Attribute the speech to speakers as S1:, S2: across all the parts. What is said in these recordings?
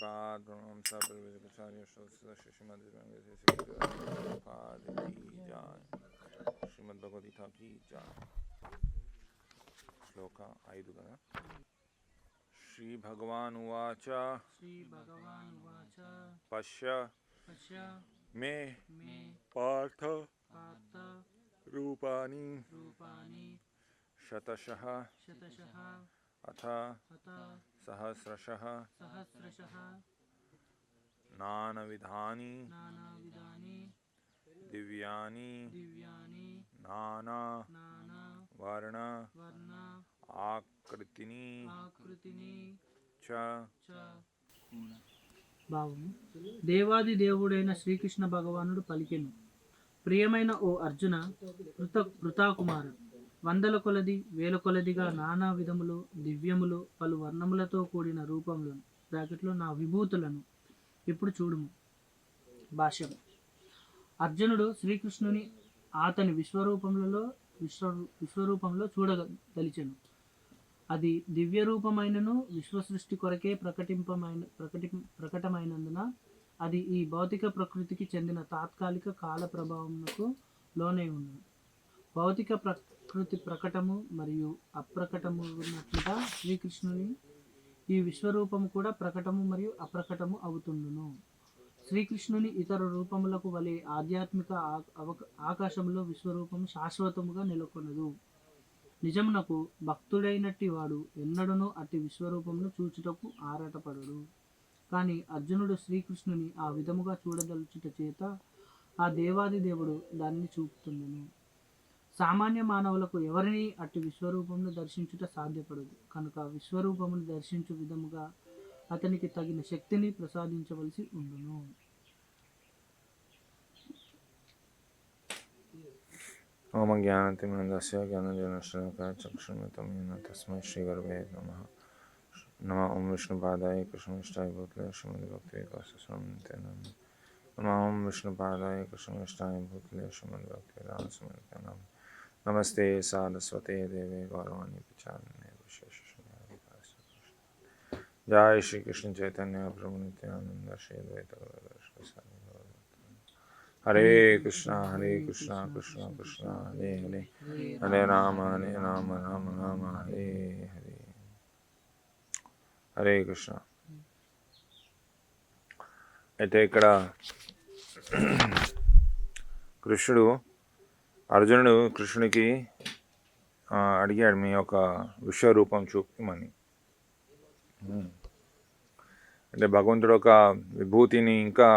S1: बाद श्रीमद भगवदगीता की जाए श्लोक आयुध श्री भगवान उवाच श्री
S2: भगवान
S1: उवाच
S2: पश्य
S1: पश्य
S2: मे
S1: मे
S2: पार्थ
S1: पार्थ
S2: रूपानि
S1: रूपानि
S2: शतशः
S1: शतशः
S2: अथ
S1: अथ
S2: సహస్రశ
S1: నానవిధాని దివ్యాని నానా వర్ణ ఆకృతిని చ
S2: భావము. దేవాది దేవుడైన శ్రీకృష్ణ భగవానుడు పలికెను. ప్రియమైన ఓ అర్జున కృత కృతాకుమారుడు వందల కొలది వేల కొలదిగా నానా విధములు దివ్యములు పలు వర్ణములతో కూడిన రూపములను బ్రాకెట్లో నా విభూతులను ఇప్పుడు చూడుము. భాష్యం. అర్జునుడు శ్రీకృష్ణుని అతని విశ్వరూపములలో విశ్వ విశ్వరూపంలో చూడదలిచెను అది దివ్య రూపమైనను విశ్వ సృష్టి కొరకే ప్రకటింపమైన ప్రకటి ప్రకటమైనందున అది ఈ భౌతిక ప్రకృతికి చెందిన తాత్కాలిక కాల ప్రభావంకు లోనై ఉన్నది. భౌతిక ప్ర ప్రకృతి ప్రకటము మరియు అప్రకటము ఉన్నట్లుగా శ్రీకృష్ణుని ఈ విశ్వరూపము కూడా ప్రకటము మరియు అప్రకటము అవుతుండును. శ్రీకృష్ణుని ఇతర రూపములకు వలె ఆధ్యాత్మిక ఆ- ఆకాశంలో విశ్వరూపం శాశ్వతముగా నెలకొనదు. నిజమునకు భక్తుడైనట్టి వాడు ఎన్నడనో అట్టి విశ్వరూపమును చూచుటకు ఆరాటపడడు కానీ అర్జునుడు శ్రీకృష్ణుని ఆ విధముగా చూడదలుచుట చేత ఆ దేవాది దేవుడు దాన్ని చూపుతుండెను. సామాన్య మానవులకు ఎవరిని అట్టి విశ్వరూపమును దర్శించుట సాధ్యపడదు. కనుక విశ్వరూపమును దర్శించు విధముగా అతనికి తగిన శక్తిని ప్రసాదించవలసి ఉండును.
S1: ఓమ జ్ఞానతిమందస్య జ్ఞానజనశ్రక చక్షుమితం येन తస్మై శ్రీగురవే నమ. నమ ఓం విష్ణుపాదాయ కృష్ణమిష్టాయ భూతలే శ్రీమద్భక్తివికాసస్వామితే నమ. నమ ఓం విష్ణుపాదాయ కృష్ణమిష్టాయ భూతలే శ్రీమద్భక్తివికాసస్వామితే నమ. నమస్తే సారస్వతే దేవే గౌరవాణి ప్రచారిణే విశేష జయ శ్రీ కృష్ణ చైతన్య ప్రభు నిత్యానంద శ్రీ ద్వైత గౌరవ హరే కృష్ణ హరే కృష్ణ కృష్ణ కృష్ణ హరే హరే హరే రామ హరే రామ రామ రామ హరే హరే హరే కృష్ణ అయితే ఇక్కడ కృష్ణుడు అర్జునుడు కృష్ణుడికి అడిగాడు మీ యొక్క విశ్వరూపం చూపమని. అంటే భగవంతుడు ఒక విభూతిని ఇంకా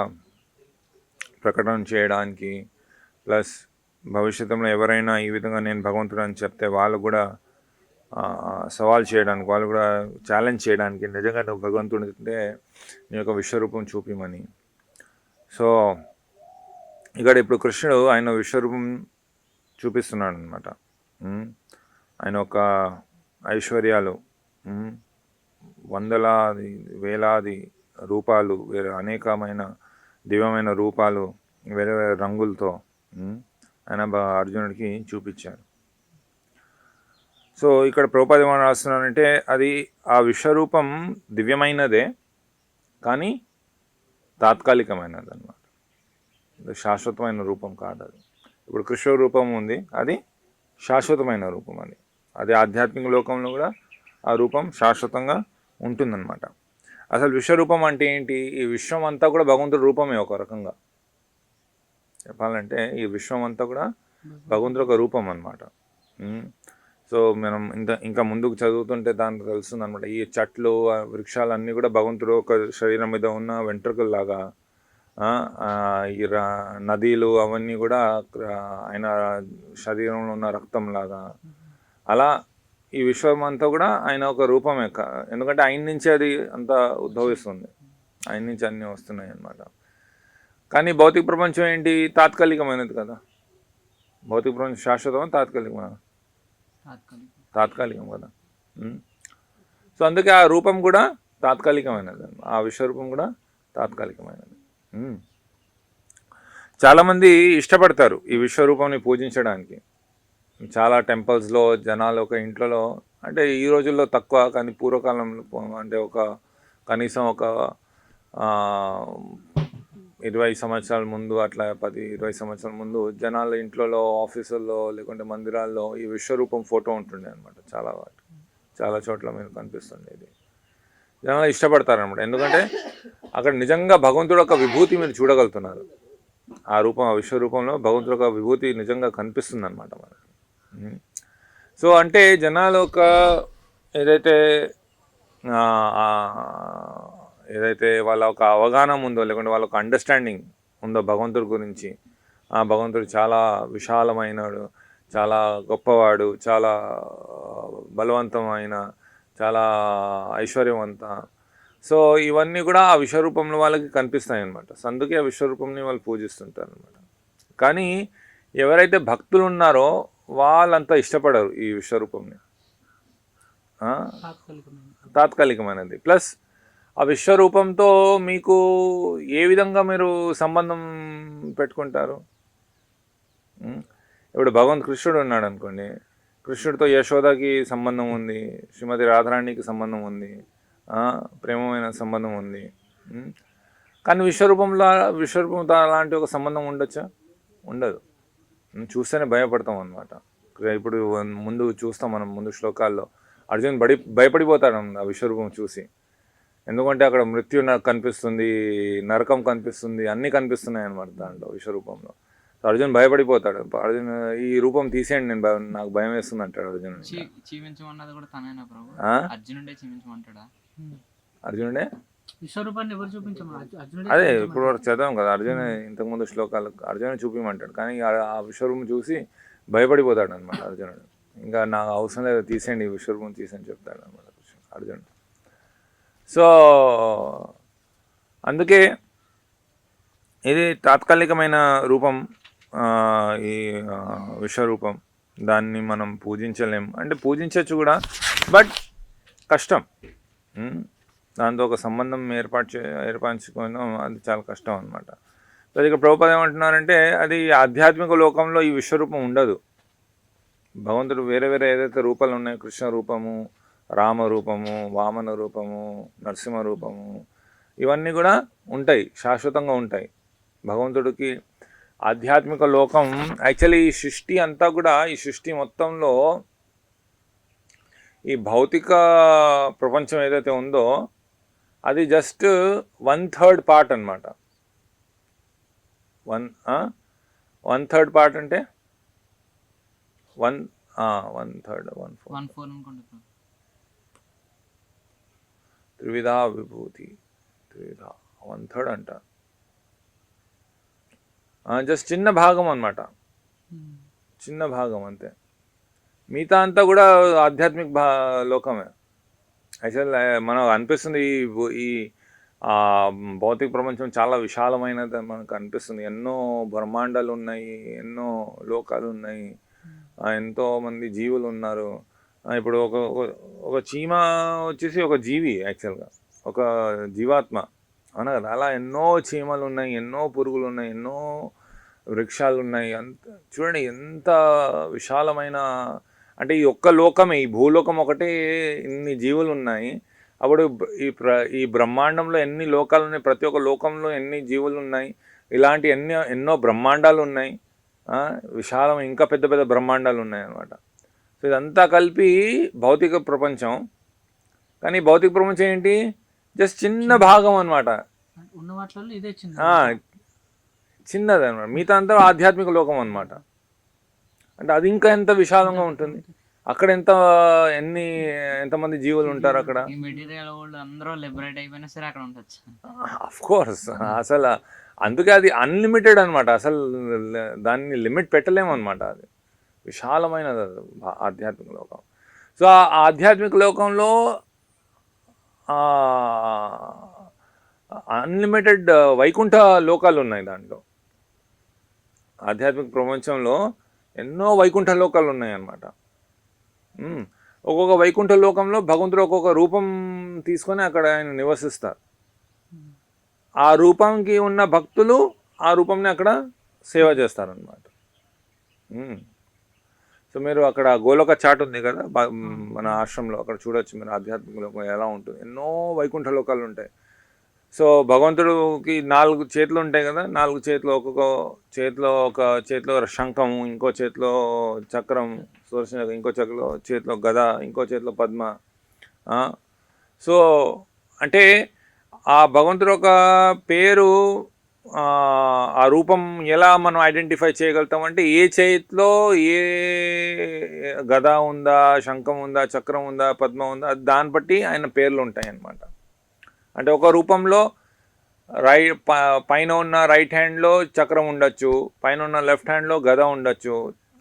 S1: ప్రకటన చేయడానికి ప్లస్ భవిష్యత్తులో ఎవరైనా ఈ విధంగా నేను భగవంతుడు అని చెప్తే వాళ్ళు కూడా సవాల్ చేయడానికి వాళ్ళు కూడా ఛాలెంజ్ చేయడానికి నిజంగా నువ్వు భగవంతుడు అంటే నీ యొక్క విశ్వరూపం చూపిమని. సో ఇక్కడ ఇప్పుడు కృష్ణుడు ఆయన విశ్వరూపం చూపిస్తున్నాడు అనమాట ఆయన ఒక ఐశ్వర్యాలు వందలాది వేలాది రూపాలు వేరే అనేకమైన దివ్యమైన రూపాలు వేరే వేరే రంగులతో ఆయన అర్జునుడికి చూపించారు. సో ఇక్కడ ప్రభుపాద ఏమని రాస్తున్నారంటే అది ఆ విశ్వరూపం దివ్యమైనదే కానీ తాత్కాలికమైనది అనమాట శాశ్వతమైన రూపం కాదు అది ఇప్పుడు కృష్ణ రూపం ఉంది. అది శాశ్వతమైన రూపం అది. అది ఆధ్యాత్మిక లోకంలో కూడా ఆ రూపం శాశ్వతంగా ఉంటుందన్నమాట. అసలు విశ్వరూపం అంటే ఏంటి? ఈ విశ్వం అంతా కూడా భగవంతుడి రూపమే ఒక రకంగా. చెప్పాలంటే ఈ విశ్వం అంతా కూడా భగవంతుడు ఒక రూపం అనమాట సో మనం ఇంత ఇంకా ముందుకు చదువుతుంటే దానికి తెలుస్తుంది అనమాట ఈ చెట్లు వృక్షాలు అన్నీ కూడా భగవంతుడు ఒక శరీరం మీద ఉన్న వెంట్రుకల్లాగా ఈ నదీలు అవన్నీ కూడా ఆయన శరీరంలో ఉన్న రక్తంలాగా. అలా ఈ విశ్వం అంతా కూడా ఆయన ఒక రూపమే ఎందుకంటే ఆయన నుంచే అది అంతా ఉద్భవిస్తుంది. ఆయన నుంచి అన్నీ వస్తున్నాయి అన్నమాట. కానీ భౌతిక ప్రపంచం ఏంటి? తాత్కాలికమైనది కదా. భౌతిక ప్రపంచం శాశ్వతమా? తాత్కాలికమా?
S2: తాత్కాలిక.
S1: కదా. సో అందుకే ఆ రూపం కూడా తాత్కాలికమైనది. ఆ విశ్వరూపం కూడా తాత్కాలికమైనది. చాలామంది ఇష్టపడతారు ఈ విశ్వరూపంని పూజించడానికి. చాలా టెంపుల్స్లో జనాలు ఒక ఇంట్లో అంటే ఈ రోజుల్లో తక్కువ కానీ పూర్వకాలంలో అంటే ఒక కనీసం ఒక ఇరవై సంవత్సరాల ముందు అట్లా పది ఇరవై సంవత్సరాల ముందు జనాల ఇంట్లో ఆఫీసుల్లో లేకుంటే మందిరాల్లో ఈ విశ్వరూపం ఫోటో ఉంటుండే అనమాట చాలా వాటి చాలా చోట్ల మీరు కనిపిస్తుండేది జనాలు ఇష్టపడతారనమాట ఎందుకంటే అక్కడ నిజంగా భగవంతుడు యొక్క విభూతి మీరు చూడగలుగుతున్నారు. ఆ రూపం ఆ విశ్వరూపంలో భగవంతుడు యొక్క విభూతి నిజంగా కనిపిస్తుంది అనమాట సో అంటే జనాలు ఒక ఏదైతే ఏదైతే వాళ్ళ ఒక అవగాహన ఉందో లేకుంటే వాళ్ళ ఒక అండర్స్టాండింగ్ ఉందో భగవంతుడి గురించి ఆ భగవంతుడు చాలా విశాలమైనడు చాలా గొప్పవాడు చాలా బలవంతమైన చాలా ఐశ్వర్యవంత. సో ఇవన్నీ కూడా ఆ విశ్వరూపంలో వాళ్ళకి కనిపిస్తాయి అనమాట సో అందుకే ఆ విశ్వరూపంని వాళ్ళు పూజిస్తుంటారు అనమాట కానీ ఎవరైతే భక్తులు ఉన్నారో వాళ్ళంతా ఇష్టపడరు ఈ విశ్వరూపంని. తాత్కాలికమైనది. ప్లస్ ఆ విశ్వరూపంతో మీకు ఏ విధంగా మీరు సంబంధం పెట్టుకుంటారు? ఇప్పుడు భగవంత్ కృష్ణుడు ఉన్నాడు అనుకోండి కృష్ణుడితో యశోదకి సంబంధం ఉంది శ్రీమతి రాధారాణికి సంబంధం ఉంది ప్రేమమైన సంబంధం ఉంది. కానీ విశ్వరూపంలో విశ్వరూపంతో అలాంటి ఒక సంబంధం ఉండొచ్చా? ఉండదు. చూస్తేనే భయపడతాం అనమాట ఇప్పుడు ముందు చూస్తాం మనం ముందు శ్లోకాల్లో. అర్జున్ బడి భయపడిపోతాడు ఆ విశ్వరూపం చూసి. ఎందుకంటే అక్కడ మృత్యు కనిపిస్తుంది నరకం కనిపిస్తుంది అన్నీ కనిపిస్తున్నాయి అనమాట దాంట్లో విశ్వరూపంలో. సో అర్జున్ భయపడిపోతాడు. అర్జున్ ఈ రూపం తీసేయండి నేను భయం- నాకు భయం వేస్తుంది అంటాడు అర్జున్.
S3: చీ- చీవించమన్నది కూడా తనేనా ప్రభు?
S1: ఆ?
S3: అర్జునుడే చీవించమంటాడా
S1: అర్జునుడే?
S2: విశ్వరూపాన్ని ఎవరు చూపించమని? అర్జు- అర్జునుడే
S1: అదే. ఇప్పుడు వరకు చదవం కదా. అర్జున్ ఇంతకుముందు శ్లోకాలు అర్జున్ చూపించమంటాడు. కానీ ఆ విశ్వరూపం చూసి భయపడిపోతాడు అనమాట అర్జునుడు. ఇంకా నాకు అవసరం లేదు తీసేయండి ఈ విశ్వరూపం తీసేయని చెప్తాడు అనమాట అర్జునుడు. సో అందుకే ఇది తాత్కాలికమైన రూపం ఈ విశ్వరూపం దాన్ని మనం పూజించలేం. అంటే పూజించవచ్చు కూడా బట్ కష్టం. దాంతో ఒక సంబంధం ఏర్పాటు చే ఏర్పరచుకోవడం అది చాలా కష్టం అనమాట సో ఇక ప్రభుపద ఏమంటున్నారంటే అది ఆధ్యాత్మిక లోకంలో ఈ విశ్వరూపం ఉండదు. భగవంతుడు వేరే వేరే ఏదైతే రూపాలు ఉన్నాయో కృష్ణ రూపము రామ రూపము వామన రూపము నరసింహ రూపము ఇవన్నీ కూడా ఉంటాయి శాశ్వతంగా ఉంటాయి. భగవంతుడికి ఆధ్యాత్మిక లోకం. యాక్చువల్లీ ఈ సృష్టి అంతా కూడా ఈ సృష్టి మొత్తంలో ఈ భౌతిక ప్రపంచం ఏదైతే ఉందో అది జస్ట్ వన్ థర్డ్ పార్ట్ అనమాట వన్ వన్ థర్డ్ పార్ట్ అంటే? One one third one four
S3: one
S1: త్రివిధా విభూతి త్రివిధ వన్ థర్డ్ అంట జస్ట్ చిన్న భాగం
S2: అనమాట
S1: చిన్న భాగం అంతే. మిగతా అంతా కూడా ఆధ్యాత్మిక భా లోకమే. యాక్చువల్ మనకు అనిపిస్తుంది ఈ ఈ భౌతిక ప్రపంచం చాలా విశాలమైనది మనకు అనిపిస్తుంది. ఎన్నో బ్రహ్మాండాలు ఉన్నాయి ఎన్నో లోకాలు ఉన్నాయి ఎంతో మంది జీవులు ఉన్నారు. ఇప్పుడు ఒక ఒక- ఒక చీమ వచ్చేసి ఒక జీవి యాక్చువల్గా ఒక జీవాత్మ. అవునా కదా? అలా ఎన్నో చీమలు ఉన్నాయి ఎన్నో పురుగులు ఉన్నాయి ఎన్నో వృక్షాలు ఉన్నాయి. అంత చూడండి ఎంత విశాలమైన అంటే ఈ ఒక్క లోకమే ఈ భూలోకం ఒకటే ఇన్ని జీవులు ఉన్నాయి. అప్పుడు ఈ ప్ర ఈ బ్రహ్మాండంలో ఎన్ని లోకాలు ఉన్నాయి ప్రతి ఒక్క లోకంలో ఎన్ని జీవులు ఉన్నాయి ఇలాంటి ఎన్నో ఎన్నో బ్రహ్మాండాలు ఉన్నాయి. విశాలం ఇంకా పెద్ద పెద్ద బ్రహ్మాండాలు ఉన్నాయి అన్నమాట. సో ఇదంతా కలిపి భౌతిక ప్రపంచం. కానీ భౌతిక ప్రపంచం ఏంటి? జస్ట్ చిన్న భాగం అన్నమాట.
S2: ఉన్న వాటిలో ఇదే చిన్న
S1: ఆ, చిన్నది అనమాట మిగతా అంతా ఆధ్యాత్మిక లోకం అన్నమాట. అంటే అది ఇంకా ఎంత విశాలంగా ఉంటుంది. అక్కడ ఎంత ఎన్ని ఎంతమంది జీవులు ఉంటారు అక్కడ?
S3: మెటీరియల్ అందరూ లిబరేట్ అయిపోయినా సరే అక్కడ ఉండొచ్చు.
S1: అఫ్ కోర్స్ అసలు అందుకే అది అన్లిమిటెడ్ అనమాట అసలు దాన్ని లిమిట్ పెట్టలేము అనమాట అది. విశాలమైనది ఆధ్యాత్మిక లోకం. సో ఆ ఆధ్యాత్మిక లోకంలో అన్లిమిటెడ్ వైకుంఠ లోకాలు ఉన్నాయి దాంట్లో. ఆధ్యాత్మిక ప్రపంచంలో ఎన్నో వైకుంఠ లోకాలు ఉన్నాయి అన్నమాట ఒక్కొక్క వైకుంఠ లోకంలో భగవంతుడు ఒక్కొక్క రూపం తీసుకొని అక్కడ ఆయన నివసిస్తారు. ఆ రూపంకి ఉన్న భక్తులు ఆ రూపంని అక్కడ సేవ చేస్తారనమాట సో మీరు అక్కడ గోలోక చాట్ ఉంది కదా మన ఆశ్రమంలో అక్కడ చూడొచ్చు మీరు ఆధ్యాత్మిక లోకం ఎలా ఉంటుంది. ఎన్నో వైకుంఠ లోకాలు ఉంటాయి. సో భగవంతుడికి నాలుగు చేతులు ఉంటాయి కదా నాలుగు చేతులు ఒక్కొక్క చేతిలో ఒక చేతిలో శంఖం ఇంకో చేతిలో చక్రం సుదర్శన ఇంకో చేతిలో చేతిలో గద ఇంకో చేతిలో పద్మ సో అంటే ఆ భగవంతుడు ఒక పేరు ఆ, రూపం ఎలా మనం ఐడెంటిఫై చేయగలుగుతాం అంటే ఏ చేతిలో ఏ గద ఉందా శంఖం ఉందా చక్రం ఉందా పద్మ ఉందా దాన్ని బట్టి ఆయన పేర్లు ఉంటాయి అన్నమాట అంటే ఒక రూపంలో రై పైన ఉన్న రైట్ హ్యాండ్లో చక్రం ఉండొచ్చు పైన ఉన్న లెఫ్ట్ హ్యాండ్లో గద ఉండొచ్చు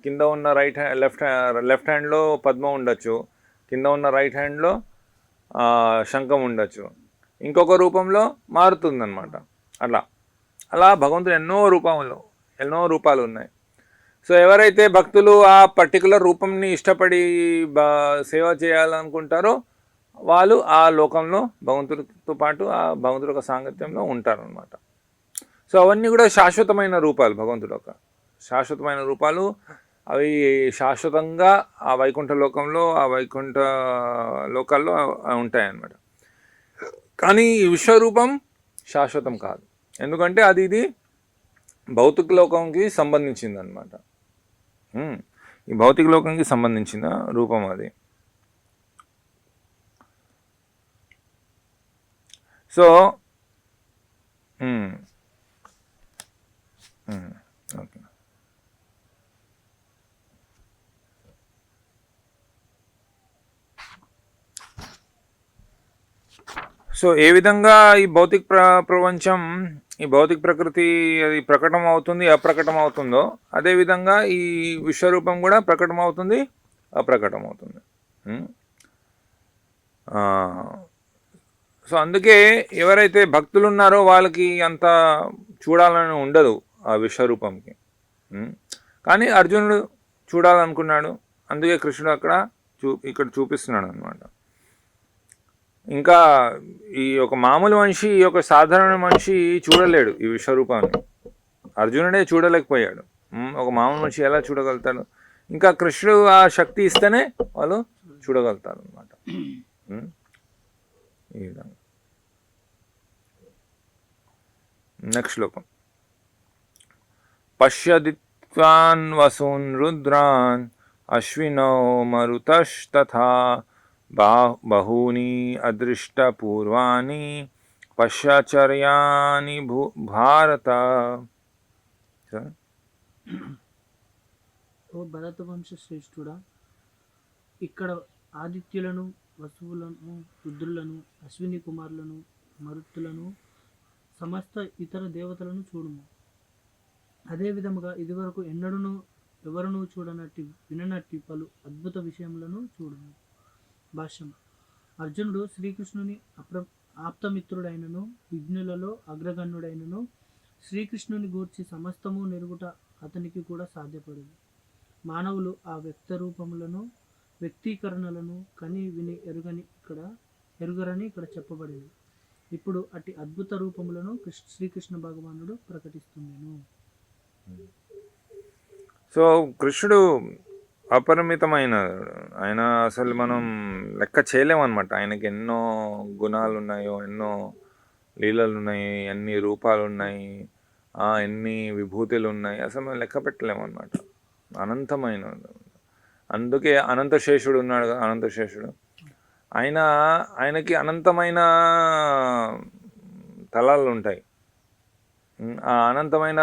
S1: కింద ఉన్న రైట్ హ్యాండ్ లెఫ్ట్ లెఫ్ట్ హ్యాండ్లో పద్మ ఉండొచ్చు కింద ఉన్న రైట్ హ్యాండ్లో శంఖం ఉండొచ్చు. ఇంకొక రూపంలో మారుతుందన్నమాట. అలా అలా భగవంతుడు ఎన్నో రూపములు ఎన్నో రూపాలు ఉన్నాయి. సో ఎవరైతే భక్తులు ఆ పర్టికులర్ రూపంని ఇష్టపడి బా సేవ చేయాలనుకుంటారో వాళ్ళు ఆ లోకంలో భగవంతుడితో పాటు ఆ భగవంతుడి యొక్క సాంగత్యంలో ఉంటారనమాట సో అవన్నీ కూడా శాశ్వతమైన రూపాలు భగవంతుడు యొక్క. శాశ్వతమైన రూపాలు అవి శాశ్వతంగా ఆ వైకుంఠ లోకంలో ఆ వైకుంఠ లోకాల్లో ఉంటాయన్నమాట. కానీ ఈ విశ్వరూపం శాశ్వతం కాదు. ఎందుకంటే అది ఇది భౌతిక లోకంకి సంబంధించింది అనమాట ఈ భౌతిక లోకంకి సంబంధించిన రూపం అది. So okay. సో ఏ విధంగా ఈ భౌతిక ప్ర ప్రపంచం ఈ భౌతిక ప్రకృతి అది ప్రకటన అవుతుంది అప్రకటం అవుతుందో అదేవిధంగా ఈ విశ్వరూపం కూడా ప్రకటన అవుతుంది అప్రకటం అవుతుంది సో అందుకే ఎవరైతే భక్తులు ఉన్నారో వాళ్ళకి అంత చూడాలని ఉండదు ఆ విశ్వరూపంకి. కానీ అర్జునుడు చూడాలనుకున్నాడు అందుకే కృష్ణుడు అక్కడ చూ ఇక్కడ చూపిస్తున్నాడు అనమాట ఇంకా ఈ ఒక మామూలు మనిషి ఈ యొక్క సాధారణ మనిషి చూడలేడు ఈ విశ్వరూపాన్ని. అర్జునుడే చూడలేకపోయాడు. ఒక మామూలు మనిషి ఎలా చూడగలుగుతాడు? ఇంకా కృష్ణుడు ఆ శక్తి ఇస్తేనే వాళ్ళు చూడగలుగుతారు అనమాట ఈ విధంగా. నెక్స్ట్ శ్లోకం. పశ్యదిత్వాన్ వసూన్ రుద్రాన్ అశ్వినో మరుతస్తథా బా బహూని అదృష్టపూర్వాణి పశ్చాచర్యాని భూ భారత. ఓ
S2: ఓ భరతవంశ శ్రేష్ఠుడా ఇక్కడ ఆదిత్యులను వసువులను రుద్రులను అశ్విని కుమారులను మరుత్తులను సమస్త ఇతర దేవతలను చూడుము. అదే విధముగా ఇదివరకు ఎన్నడను ఎవరునూ చూడనట్టి విననట్టి పలు అద్భుత విషయములను చూడుము. భాష్యం అర్జునుడు శ్రీకృష్ణుని అప్ర ఆప్తమిత్రుడైనను విఘ్నులలో అగ్రగణ్యుడైనను శ్రీకృష్ణుని గూర్చి సమస్తము నిరుగుట అతనికి కూడా సాధ్యపడదు మానవులు ఆ వ్యక్త రూపములను వ్యక్తీకరణలను కని విని ఎరుగని ఇక్కడ ఎరుగరని ఇక్కడ చెప్పబడింది ఇప్పుడు అట్టి అద్భుత రూపములను కృష్ణ శ్రీకృష్ణ భగవానుడు ప్రకటిస్తున్నాను
S1: సో కృష్ణుడు అపరిమితమైన ఆయన అసలు మనం లెక్క చేయలేమన్నమాట. ఆయనకి ఎన్నో గుణాలు ఉన్నాయో ఎన్నో లీలలు ఉన్నాయి ఎన్ని రూపాలు ఉన్నాయి ఎన్ని విభూతులు ఉన్నాయి అసలు మనం లెక్క పెట్టలేమన్నమాట. అనంతమైన అందుకే అనంతశేషుడు ఉన్నాడు కదా అనంతశేషుడు. ఆయన ఆయనకి అనంతమైన తలాలు ఉంటాయి ఆ అనంతమైన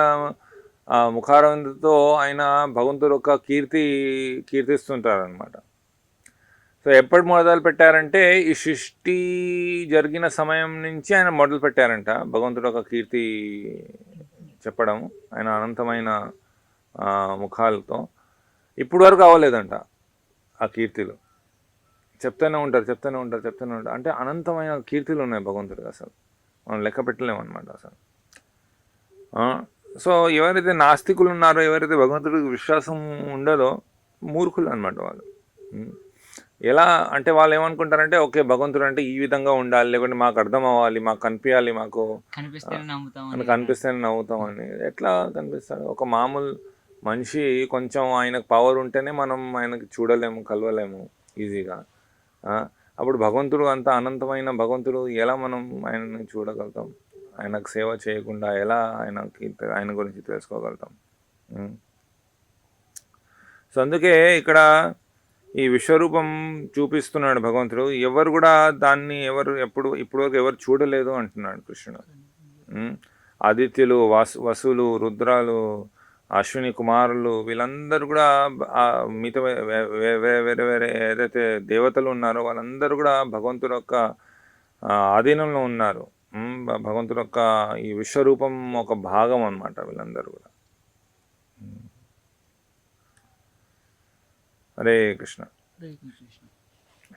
S1: ముఖారవిందతో ఆయన భగవంతుడు యొక్క కీర్తి కీర్తిస్తుంటారనమాట సో ఎప్పుడు మొదలు పెట్టారంటే ఈ సృష్టి జరిగిన సమయం నుంచి ఆయన మొదలు పెట్టారంట భగవంతుడు యొక్క కీర్తి చెప్పడం ఆయన అనంతమైన ముఖాలతో. ఇప్పుడు వరకు అవ్వలేదంట ఆ కీర్తిలు. చెప్తూనే ఉంటారు చెప్తూనే ఉంటారు చెప్తూనే ఉంటారు. అంటే అనంతమైన కీర్తిలు ఉన్నాయి భగవంతుడికి అసలు. మనం లెక్క పెట్టలేము అనమాట అసలు సో ఎవరైతే నాస్తికులు ఉన్నారో ఎవరైతే భగవంతుడికి విశ్వాసం ఉండదో మూర్ఖులు అనమాట వాళ్ళు. ఎలా అంటే వాళ్ళు ఏమనుకుంటారంటే ఓకే భగవంతుడు అంటే ఈ విధంగా ఉండాలి లేకుంటే మాకు అర్థం అవ్వాలి మాకు కనిపించాలి మాకు
S3: కనిపిస్తేనే
S1: నవ్వుతాం అని ఎట్లా కనిపిస్తాడు ఒక మామూలు మనిషి కొంచెం ఆయనకు పవర్ ఉంటేనే మనం ఆయనకి చూడలేము కలవలేము ఈజీగా. అప్పుడు భగవంతుడు అంత అనంతమైన భగవంతుడు ఎలా మనం ఆయనని చూడగలుగుతాం? ఆయనకు సేవ చేయకుండా ఎలా ఆయనకి ఆయన గురించి తెలుసుకోగలుగుతాం. సో అందుకే ఇక్కడ ఈ విశ్వరూపం చూపిస్తున్నాడు భగవంతుడు. ఎవరు కూడా దాన్ని ఎవరు ఎప్పుడు ఇప్పటివరకు ఎవరు చూడలేదు అంటున్నాడు కృష్ణుడు. ఆదిత్యులు వాసు వసులు రుద్రాలు అశ్విని కుమారులు వీళ్ళందరూ కూడా మిత మిగతా వే- వే- వేరే వేరే ఏదైతే దేవతలు ఉన్నారో వాళ్ళందరూ కూడా భగవంతుడు యొక్క ఆధీనంలో ఉన్నారు. ఉం? భ- భగవంతుడు యొక్క ఈ విశ్వరూపం ఒక భాగం అన్నమాట వీళ్ళందరూ కూడా.
S2: హరే కృష్ణ.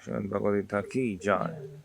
S1: శ్రీమద్ భగవద్గీత కీ జాయ్.